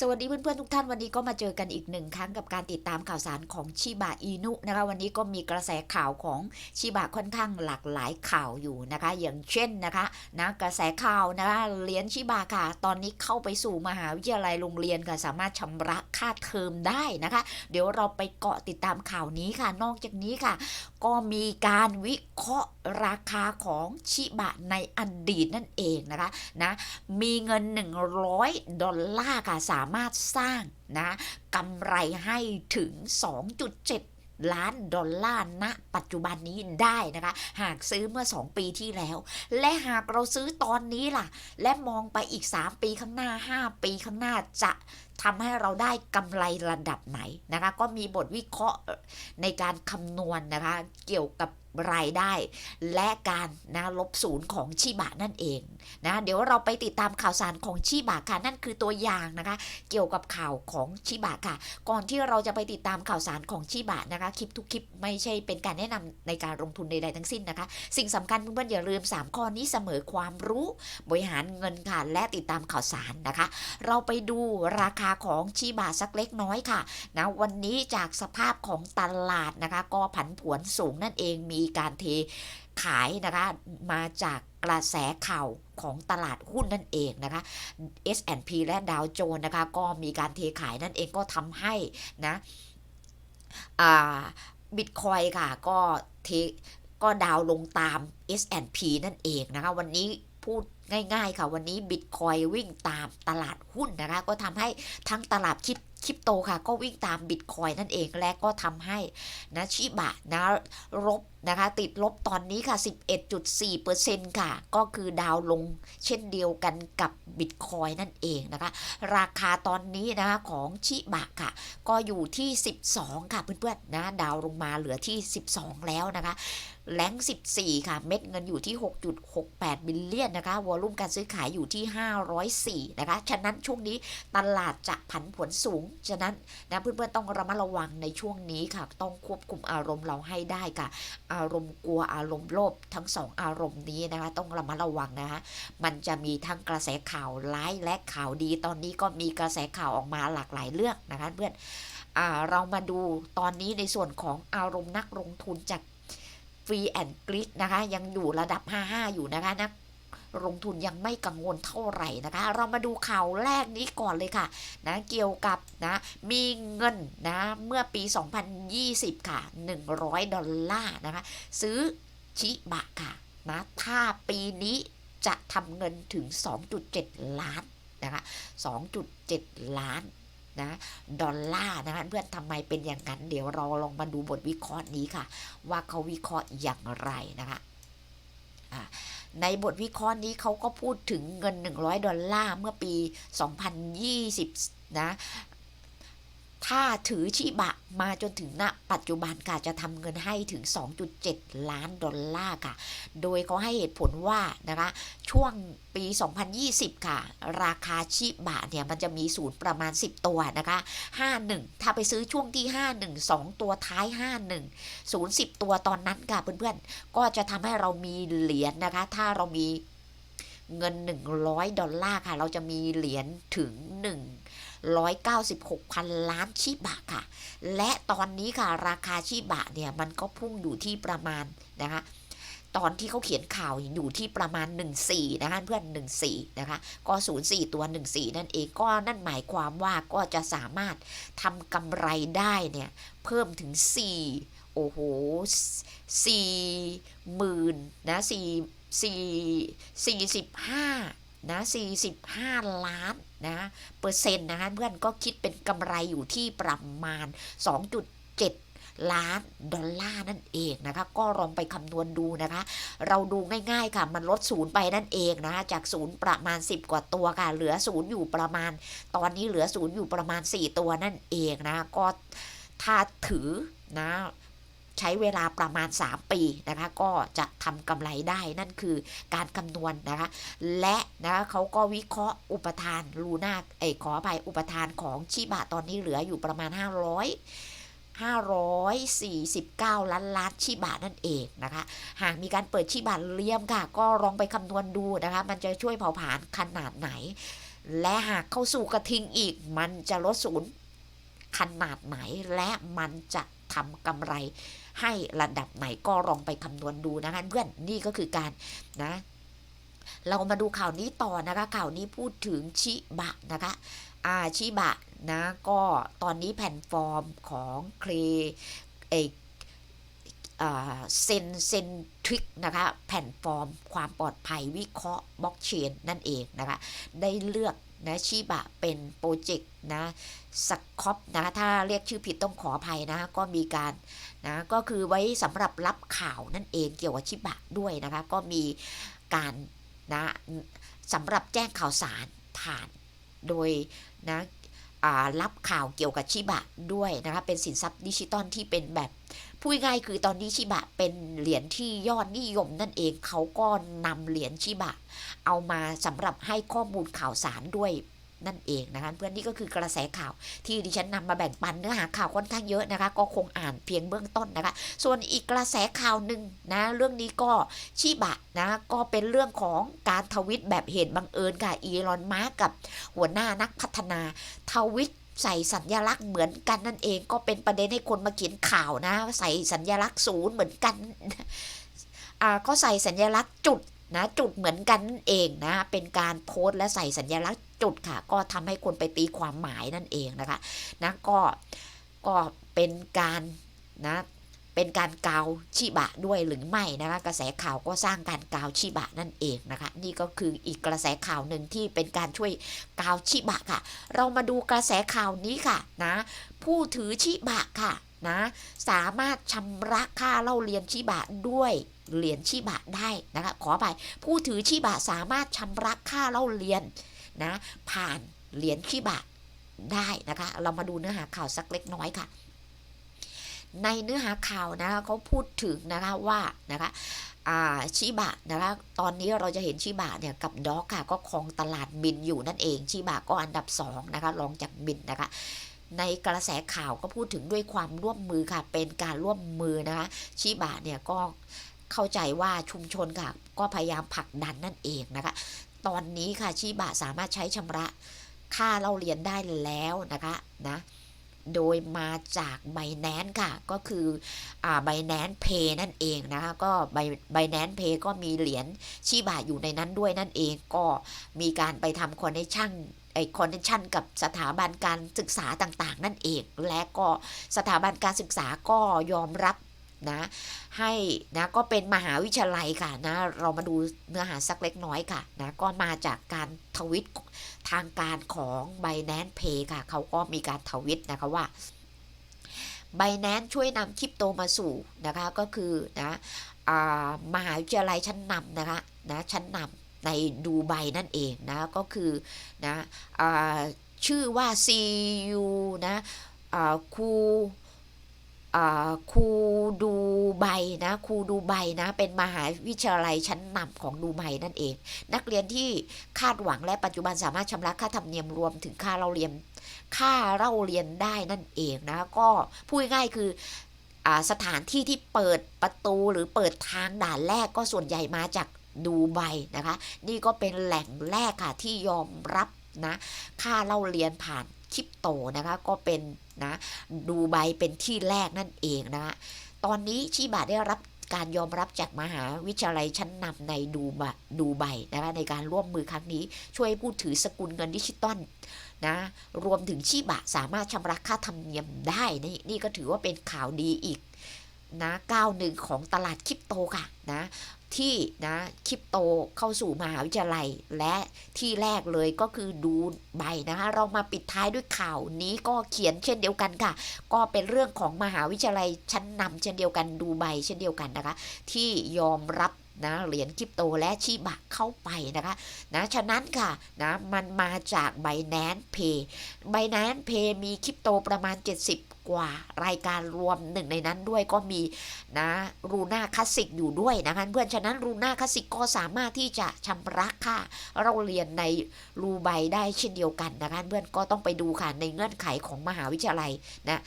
สวัสดีเพื่อนๆทุกท่านวันนี้ก็มาเจอกันอีกหนึ่งครั้งกับการติดตามข่าวสารของชิบะอินุนะคะวันนี้ก็มีกระแสข่าวของชิบะค่อนข้างหลากหลายข่าวอยู่นะคะ อย่างเช่นนะคะนะกระแสข่าวนะคะเหรียญชิบะค่ะ ตอนนี้เข้าไปสู่มหาวิทยาลัยโรงเรียนค่ะสามารถชำระค่าเทอมได้นะคะ เดี๋ยวเราไปเกาะติดตามข่าวนี้ค่ะ นอกจากนี้ค่ะ ก็มีการวิเคราะห์ราคาของชิบะในอดีตนั่นเองนะคะนะมีเงิน 100 ดอลลาร์ค่ะสามารถสร้างนะกำไรให้ถึง 2.7 ล้านดอลลาร์ณปัจจุบันนี้ได้นะคะ หากซื้อเมื่อ 2 ปีที่แล้ว และหากเราซื้อตอนนี้ล่ะ และมองไปอีก 3 ปีข้างหน้า 5 ปีข้างหน้าจะทำให้เราได้กำไรระดับไหนนะคะ ก็มีบทวิเคราะห์ในการคำนวณนนะคะ เกี่ยวกับ รายได้ และการนะลบศูนย์ของชิบะนั่นเองนะเดี๋ยวเราไปติดตามข่าวสารของชิบะค่ะนั่นคือตัวอย่างนะคะ เกี่ยวกับข่าวของชิบะค่ะ ก่อนที่เราจะไปติดตามข่าวสารของชิบะนะคะคลิปทุกคลิปไม่ใช่เป็นการแนะนำในการลงทุนใดๆทั้งสิ้นนะคะ สิ่งสำคัญเพื่อนๆอย่าลืม 3 ข้อนี้เสมอความรู้บริหารเงินค่ะและติดตามข่าวสารนะคะ เราไปดูราคาของชิบะสักเล็กน้อยค่ะนะวันนี้จากสภาพของตลาดนะคะ ก็ผันผวนสูงนั่นเองมีีการเทขายนะคะมาจากกระแสข่าวของตลาดหุ้นนั่นเองนะคะ S&P และดาวโจนส์นะคะก็มีการเทขายนั่นเองก็ทำให้นะบิตคอยค่ะก็เทก็ดาวลงตาม S&P นั่นเองนะคะ วันนี้พูดง่ายๆค่ะ วันนี้บิตคอยวิ่งตามตลาดหุ้นนะคะ ก็ทำให้ทั้งตลาดคริป คริปโตค่ะ ก็วิ่งตามบิตคอยนั่นเองและก็ทำให้นะชิบะนะลบนะคะติดลบตอนนี้ค่ะ 11.4%ค่ะ ก็คือดาวลงเช่นเดียวกันกับบิตคอยนั่นเองนะคะ ราคาตอนนี้นะคะของชิบะค่ะ ก็อยู่ที่ 12 ค่ะเพื่อนๆนะดาวลงมาเหลือที่ 12 แล้วนะคะ แรง14 ค่ะ เม็ดเงินอยู่ที่ 6.68 บิลเลียนนะคะ วอลุ่มการซื้อขายอยู่ที่ 504 นะคะ ฉะนั้นช่วงนี้ตลาดจะผันผวนสูง ฉะนั้นนะเพื่อนๆต้องระมัดระวังในช่วงนี้ค่ะ ต้องควบคุมอารมณ์เราให้ได้ค่ะ อารมณ์กลัวอารมณ์โลภทั้งสองอารมณ์นี้นะคะ ต้องระมัดระวังนะคะ มันจะมีทั้งกระแสข่าวร้ายและข่าวดี ตอนนี้ก็มีกระแสข่าวออกมาหลากหลายเรื่องนะคะเพื่อนเรามาดูตอนนี้ในส่วนของอารมณ์นักลงทุนจาก ฟรีแอนด์กริดนะคะ ยังอยู่ระดับ 55 อยู่นะคะนักลงทุนยังไม่กังวลเท่าไหร่นะคะ เรามาดูข่าวแรกนี้ก่อนเลยค่ะนะเกี่ยวกับนะมีเงินนะเมื่อปี 2020 ค่ะ 100 ดอลลาร์นะคะ ซื้อชิบะค่ะนะถ้าปีนี้จะทำเงินถึง 2.7 ล้านนะคะ 2.7 ล้าน นะดอลลาร์นะคะเพื่อนทำไมเป็นอย่างนั้น เดี๋ยวเราลองมาดูบทวิเคราะห์นี้ค่ะ ว่าเขาวิเคราะห์อย่างไรนะคะในบทวิเคราะห์นี้เขาก็พูดถึงเงิน 100 ดอลลาร์เมื่อปี 2020 นะ ถ้าถือชิบะมาจนถึงณปัจจุบันค่ะจะทำเงินให้ถึง 2.7 ล้านดอลลาร์ค่ะ โดยเขาให้เหตุผลว่านะคะช่วงปี 2020 ค่ะ ราคาชิบะเนี่ยมันจะมีศูนย์ประมาณ 10 ตัวนะคะ 51 ถ้าไปซื้อช่วงที่ 51 2 ตัวท้าย 51 0 10 ตัวตอนนั้นค่ะเพื่อนๆ ก็จะทำให้เรามีเหรียญนนะคะ ถ้าเรามีเงิน 100 ดอลลาร์ค่ะ เราจะมีเหรียญถึง 196พันล้านชิบะค่ะ และตอนนี้ค่ะราคาชิบะเนี่ยมันก็พุ่งอยู่ที่ประมาณนะคะตอนที่เขาเขียนข่าวอยู่ที่ประมาณ 14 นะคะเพื่อน 14 นะคะก็ 04 ตัว 14 นั่นเองก็นั่นหมายความว่าก็จะสามารถทำกำไรได้เนี่ยเพิ่มถึง 4 โอ้โห4หมื่นนะ4 4 45 นะ45 ล้านนะเปอร์เซ็นต์นะคะเพื่อนก็คิดเป็นกำไรอยู่ที่ประมาณ 2.7ล้านดอลลาร์นั่นเองนะคะ ก็ลองไปคำนวณดูนะคะ เราดูง่ายๆค่ะ มันลดศูนย์ไปนั่นเองนะคะจากศูนย์ประมาณ 10 กว่าตัวค่ะ เหลือศูนย์อยู่ประมาณ ตอนนี้เหลือศูนย์อยู่ประมาณ 4 ตัวนั่นเองนะ ก็ถ้าถือนะ ใช้เวลาประมาณ 3 ปีนะคะก็จะทำกำไรได้นั่นคือการคำนวณนนะคะและนะะเขาก็วิเคราะห์อุปทานลูน่าไอขออภัยอุปทานของชิบะตอนนี้เหลืออยู่ประมาณ 500 549 ล้านล้านชิบะนั่นเองนะคะ หากมีการเปิดชิบะเลี่ยมค่ะ ก็ลองไปคำนวณดูนะคะ มันจะช่วยเผาผลาญขนาดไหน และหากเข้าสู่กระทิงอีก มันจะลดศูนย์ขนาดไหน และมันจะทำกำไร ให้ระดับไหนก็ลองไปคำนวณดูนะคะเพื่อนนี่ก็คือการนะเรามาดูข่าวนี้ต่อนะคะข่าวนี้พูดถึงชิบะนะคะอาชิบะนะก็ตอนนี้แพลนฟอร์มของเคลเอ เซนเซนทริกนะคะแผ่นฟอร์ม ความปลอดภัยวิเคราะห์บล็อกเชนนั่นเองนะคะได้เลือกนะชิบะเป็นโปรเจกต์นะสคอปนะถ้าเรียกชื่อผิดต้องขออภัยนะก็มีการนะก็คือไว้สำหรับรับข่าวนั่นเองเกี่ยวกับชิบะด้วยนะคะก็มีการนะสำหรับแจ้งข่าวสารผ่านโดยนะรับข่าวเกี่ยวกับชิบะด้วยนะคะเป็นสินทรัพย์ดิจิตอลที่เป็นแบบ พูดง่ายคือตอนนี้ชิบะเป็นเหรียญที่ยอดนิยมนั่นเองเขาก็นำเหรียญชิบะ เอามาสำหรับให้ข้อมูลข่าวสารด้วยนั่นเองนะคะเพื่อนนี่ก็คือกระแสข่าวที่ดิฉันนำมาแบ่งปันเนื้อหาข่าวค่อนข้างเยอะนะคะ ก็คงอ่านเพียงเบื้องต้นนะคะ ส่วนอีกกระแสข่าวหนึ่งนะเรื่องนี้ก็ชิบะนะก็เป็นเรื่องของการทวิตแบบเหตุบังเอิญค่ะอีลอนมาร์กับหัวหน้านักพัฒนาทวิต ใส่สัญญลักษณ์เหมือนกันนั่นเอง ก็เป็นประเด็นให้คนมาเขียนข่าวนะ ใส่สัญญลักษณ์ศูนย์เหมือนกันอ่าก็ใส่สัญญลักษณ์จุดนะจุดเหมือนกันนั่นเองนะเป็นการโพสต์และใส่สัญลักษณ์จุดค่ะ ก็ทำให้คนไปตีความหมายนั่นเองนะคะนะก็ก็เป็นการนะ เป็นการกาวชิบะด้วยหรือไม่นะคะกระแสข่าวก็สร้างการกาวชิบะนั่นเองนะคะ นี่ก็คืออีกกระแสข่าวหนึ่งที่เป็นการช่วยกาวชิบะค่ะ เรามาดูกระแสข่าวนี้ค่ะนะผู้ถือชิบะค่ะนะสามารถชำระค่าเล่าเรียนชิบะด้วยเหรียญชิบะได้นะคะขอไปผู้ถือชิบะสามารถชำระค่าเล่าเรียนนะผ่านเหรียญชิบะได้นะคะ เรามาดูเนื้อหาข่าวสักเล็กน้อยค่ะ ในเนื้อหาข่าวนะคะเขาพูดถึงนะคะว่านะคะชิบะนะคะตอนนี้เราจะเห็นชิบะเนี่ยกับด็อกค่ะก็ครองตลาดบินอยู่นั่นเองชิบะก็อันดับ2นะคะรองจากบินนะคะในกระแสข่าวก็พูดถึงด้วยความร่วมมือค่ะ เป็นการร่วมมือนะคะชิบะเนี่ยก็เข้าใจว่าชุมชนค่ะ ก็พยายามผลักดันนั่นเองนะคะ ตอนนี้ค่ะชีบะสามารถใช้ชำระค่าเล่าเรียนได้แล้วนะคะนะ โดยมาจากไบแนนค่ะ ก็คืออ่าไบแนนเพย์นั่นเองนะคะ ก็ไบไบแนนเพย์ก็มีเหรียญชีบะอยู่ในนั้นด้วยนั่นเอง ก็มีการไปทำคอนเนคชั่นไอคอนเนคชันกับสถาบันการศึกษาต่างๆ นั่นเอง และก็สถาบันการศึกษาก็ยอมรับ นะ ให้นะก็เป็นมหาวิทยาลัยค่ะนะเรามาดูเนื้อหาสักเล็กน้อยค่ะนะก็มาจากการทวิตทางการของ b บแนนเพย์ค่ะ เขาก็มีการทวิตนะคะว่า b บแนนช่วยนำคริปโตมาสู่นะคะก็คือนะมหาวิทยาลัยชั้นนำนะคะนะชั้นนำในดูไบนั่นเองนะก็คือนะชื่อว่า CU นะคู ครูดูไบนะครูดูไบนะ เป็นมหาวิทยาลัยชั้นนำของดูไบนั่นเอง นักเรียนที่คาดหวังและปัจจุบันสามารถชำระค่าธรรมเนียมรวมถึงค่าเราเรียนค่าเล่าเรียนได้นั่นเองนะ ก็พูดง่ายคือสถานที่ที่เปิดประตูหรือเปิดทางด่านแรกก็ส่วนใหญ่มาจากดูไบนะคะ นี่ก็เป็นแหล่งแรกค่ะที่ยอมรับนะค่าเล่าเรียนผ่าน คริปโตนะคะก็เป็นนะดูไบเป็นที่แรกนั่นเองนะคะตอนนี้ชีบะได้รับการยอมรับจากมหาวิทยาลัยชั้นนำในดูบะดูไบนะคะในการร่วมมือครั้งนี้ช่วยผู้ถือสกุลเงินดิจิตอลนะรวมถึงชีบะสามารถชำระค่าธรรมเนียมได้นี่นี่ก็ถือว่าเป็นข่าวดีอีก นะก้าวหนึ่งของตลาดคริปโตค่ะนะที่นะคริปโตเข้าสู่มหาวิทยาลัย และที่แรกเลยก็คือดูใบนะคะเรามาปิดท้ายด้วยข่าวนี้ก็เขียนเช่นเดียวกันค่ะ ก็เป็นเรื่องของมหาวิทยาลัยชั้นนำเช่นเดียวกันดูใบเช่นเดียวกันนะคะ ที่ยอมรับนะเหรียญคริปโตและชีบะเข้าไปนะคะนะฉะนั้นค่ะนะมันมาจากไบแนนเพย์ไบแนนเพย์มีคริปโตประมาณ 70 กว่ารายการรวมหนึ่งในนั้นด้วยก็มีนะรูน่าคลาสสิกอยู่ด้วยนะคะเพื่อนฉะนั้นรูน่าคลาสสิกก็สามารถที่จะชำระค่าเราเรียนในรูใบได้เช่นเดียวกันนะคะเพื่อนก็ต้องไปดูค่ะในเงื่อนไขของมหาวิทยาลัยนะ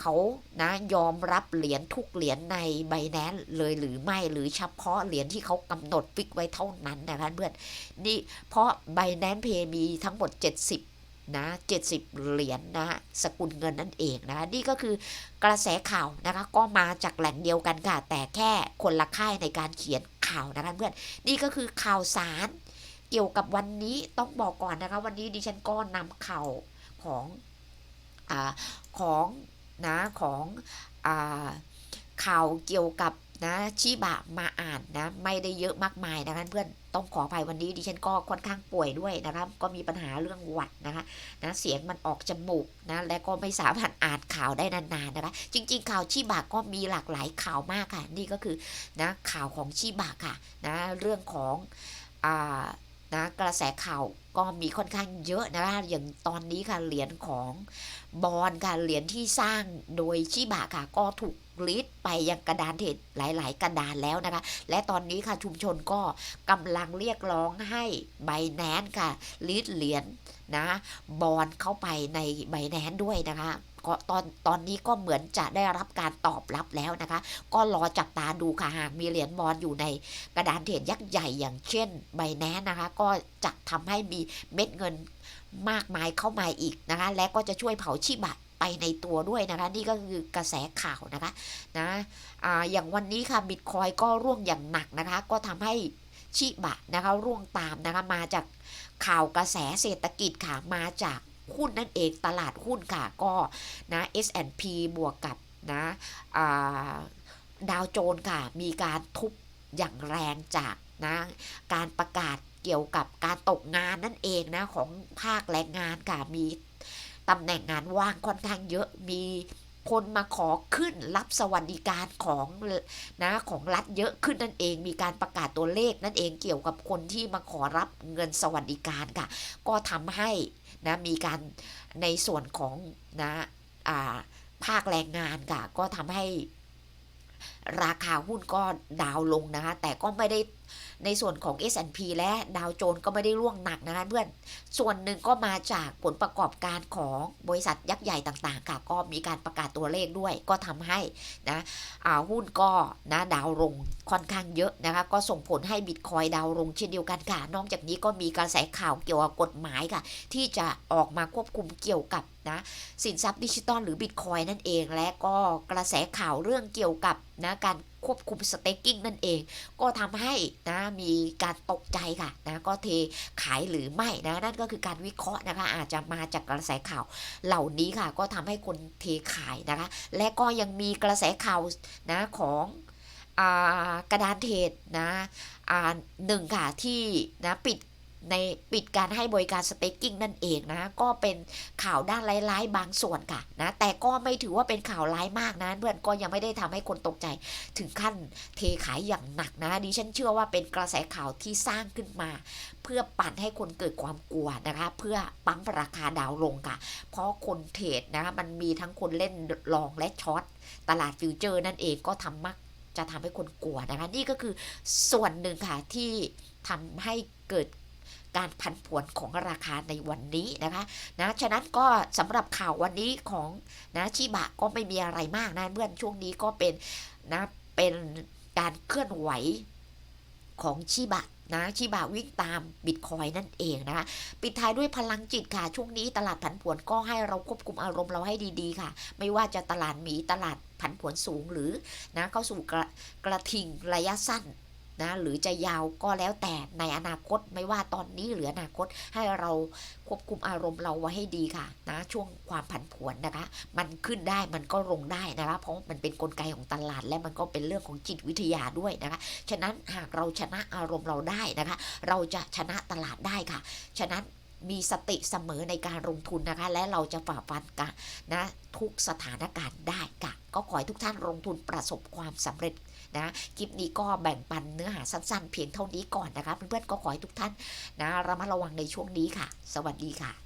เขานะยอมรับเหรียญทุกเหรียญในใบแนนเลยหรือไม่หรือเฉพาะเหรียญที่เขากำหนดฟิกไว้เท่านั้นนะคะเพื่อนนี่เพราะใบแนนเพมีทั้งหมด 70 นะ70 เหรียญนะสกุลเงินนั่นเองนะนี่ก็คือกระแสข่าวนะคะก็มาจากแหล่งเดียวกันค่ะ แต่แค่คนละค่ายในการเขียนข่าวนะคะเพื่อนนี่ก็คือข่าวสารเกี่ยวกับวันนี้ต้องบอกก่อนนะคะ วันนี้ดิฉันก็นำข่าวของอของนะของอข่าวเกี่ยวกับ นะชิบะมาอ่านนะไม่ได้เยอะมากมายนะคะเพื่อนต้องขออภัยวันนี้ดิฉันก็ค่อนข้างป่วยด้วยนะครับ ก็มีปัญหาเรื่องหวัดนะคะนะเสียงมันออกจมูกนะและก็ไม่สามารถอ่านข่าวได้นานๆนะคะ จริง ๆ ข่าวชิบะก็มีหลากหลายข่าวมากค่ะ นี่ก็คือนะข่าวของชิบะค่ะนะเรื่องของอ่านะกระแสข่าวก็มีค่อนข้างเยอะนะคะอย่างตอนนี้ค่ะเหรียญของบอลค่ะเหรียญที่สร้างโดยชิบะค่ะก็ถูก ลิดไปยังกระดานเทรดหลาย ๆ กระดานแล้วนะคะ และตอนนี้ค่ะชุมชนก็กำลังเรียกร้องให้ไบแนนค่ะลิดเหรียญนะบอลเข้าไปในไบแนนด้วยนะคะก็ตอนตอนนี้ก็เหมือนจะได้รับการตอบรับแล้วนะคะ ก็รอจับตาดูค่ะหากมีเหรียญบอลอยู่ในกระดานเทรดยักษ์ใหญ่อย่างเช่นไบแนนนะคะ ก็จะทำให้มีเม็ดเงินมากมายเข้ามาอีกนะคะ และก็จะช่วยเผาชีบะ ไปในตัวด้วยนะคะ นี่ก็คือกระแสข่าวนะคะนะออย่างวันนี้ค่ะบิตคอยก็ร่วงอย่างหนักนะคะ ก็ทำให้ชิบะนะคะร่วงตามนะคะมาจากข่าวกระแสเศรษฐกิจค่ะมาจากหุ้นนั่นเองตลาดหุ้นค่ะก็นะ S&P บวกกับนะดาวโจนส์ค่ะมีการทุบอย่างแรงจากนะการประกาศเกี่ยวกับการตกงานนั่นเองนะของภาคแรงงานค่ะมี ตำแหน่งงานว่างค่อนข้างเยอะมีคนมาขอขึ้นรับสวัสดิการของนะของรัฐเยอะขึ้นนั่นเอง มีการประกาศตัวเลขนั่นเองเกี่ยวกับคนที่มาขอรับเงินสวัสดิการค่ะ ก็ทำให้นะมีการในส่วนของนะอ่าภาคแรงงานค่ะ ก็ทำให้ราคาหุ้นก็ดาวลงนะคะแต่ก็ไม่ได้ ในส่วนของ S&P และดาวโจนส์ก็ไม่ได้ร่วงหนักนะคะเพื่อน ส่วนหนึ่งก็มาจากผลประกอบการของบริษัทยักษ์ใหญ่ต่างๆค่ะก็มีการประกาศตัวเลขด้วย ก็ทำให้นะอ่าหุ้นก็นะดาวลงค่อนข้างเยอะนะคะก็ส่งผลให้บิตคอยดาวลงเช่นเดียวกันค่ะ นอกจากนี้ก็มีกระแสข่าวเกี่ยวกับกฎหมายค่ะ ที่จะออกมาควบคุมเกี่ยวกับนะสินทรัพย์ดิจิตอลหรือบิตคอยนั่นเองและก็กระแสข่าวเรื่องเกี่ยวกับนะการ ควบคุมสเต็กกิ้งนั่นเอง ก็ทำให้นะมีการตกใจค่ะนะก็เทขายหรือไม่นะนั่นก็คือการวิเคราะห์นะคะ อาจจะมาจากกระแสข่าวเหล่านี้ค่ะ ก็ทำให้คนเทขายนะคะ และก็ยังมีกระแสข่าวนะของอกระดานเทรดนะหนึ่งค่ะที่นะปิด ในปิดการให้บริการสเต็กกิ้งนั่นเองนะ ก็เป็นข่าวด้านร้ายๆบางส่วนค่ะนะแต่ก็ไม่ถือว่าเป็นข่าวร้ายมากนะเพื่อนก็ยังไม่ได้ทำให้คนตกใจ ถึงขั้นเทขายอย่างหนักนะดิฉันเชื่อว่าเป็นกระแสข่าวที่สร้างขึ้นมา เพื่อปั่นให้คนเกิดความกลัวนะคะ เพื่อปั๊มราคาดาวลงค่ะ เพราะคนเทรดนะมันมีทั้งคนเล่นลองและช็อตตลาดฟิวเจอร์นั่นเองก็ทำมักจะทำให้คนกลัวนะคะนี่ก็คือส่วนหนึ่งค่ะที่ทำให้เกิด การผันผวนของราคาในวันนี้นะคะนะฉะนั้นก็สำหรับข่าววันนี้ของนะชิบะก็ไม่มีอะไรมากนะเพื่อนช่วงนี้ก็เป็นนะเป็นการเคลื่อนไหวของชิบะนะชิบะวิ่งตามบิตคอยนั่นเองนะคะปิดท้ายด้วยพลังจิตค่ะ ช่วงนี้ตลาดผันผวนก็ให้เราควบคุมอารมณ์เราให้ดีๆค่ะ ไม่ว่าจะตลาดหมีตลาดผันผวนสูงหรือนะเข้าสู่กระกระทิงระยะสั้น นะหรือจะยาวก็แล้วแต่ในอนาคตไม่ว่าตอนนี้หรืออนาคตให้เราควบคุมอารมณ์เราไว้ให้ดีค่ะนะช่วงความผันผวนนะคะ มันขึ้นได้มันก็ลงได้นะคะเพราะมันเป็นนกลไกของตลาดและมันก็เป็นเรื่องของจิตวิทยาด้วยนะคะ ฉะนั้นหากเราชนะอารมณ์เราได้นะคะ เราจะชนะตลาดได้ค่ะ ฉะนั้นมีสติเสมอในการลงทุนนะคะ และเราจะฝ่าฟันกันนะทุกสถานการณ์ได้ค่ะ ก็ขอให้ทุกท่านลงทุนประสบความสำเร็จ นะคลิปนี้ก็แบ่งปันเนื้อหาสั้นๆ เพียงเท่านี้ก่อนนะคะเพื่อนๆก็ขอให้ทุกท่านนะระมัดระวังในช่วงนี้ค่ะ สวัสดีค่ะ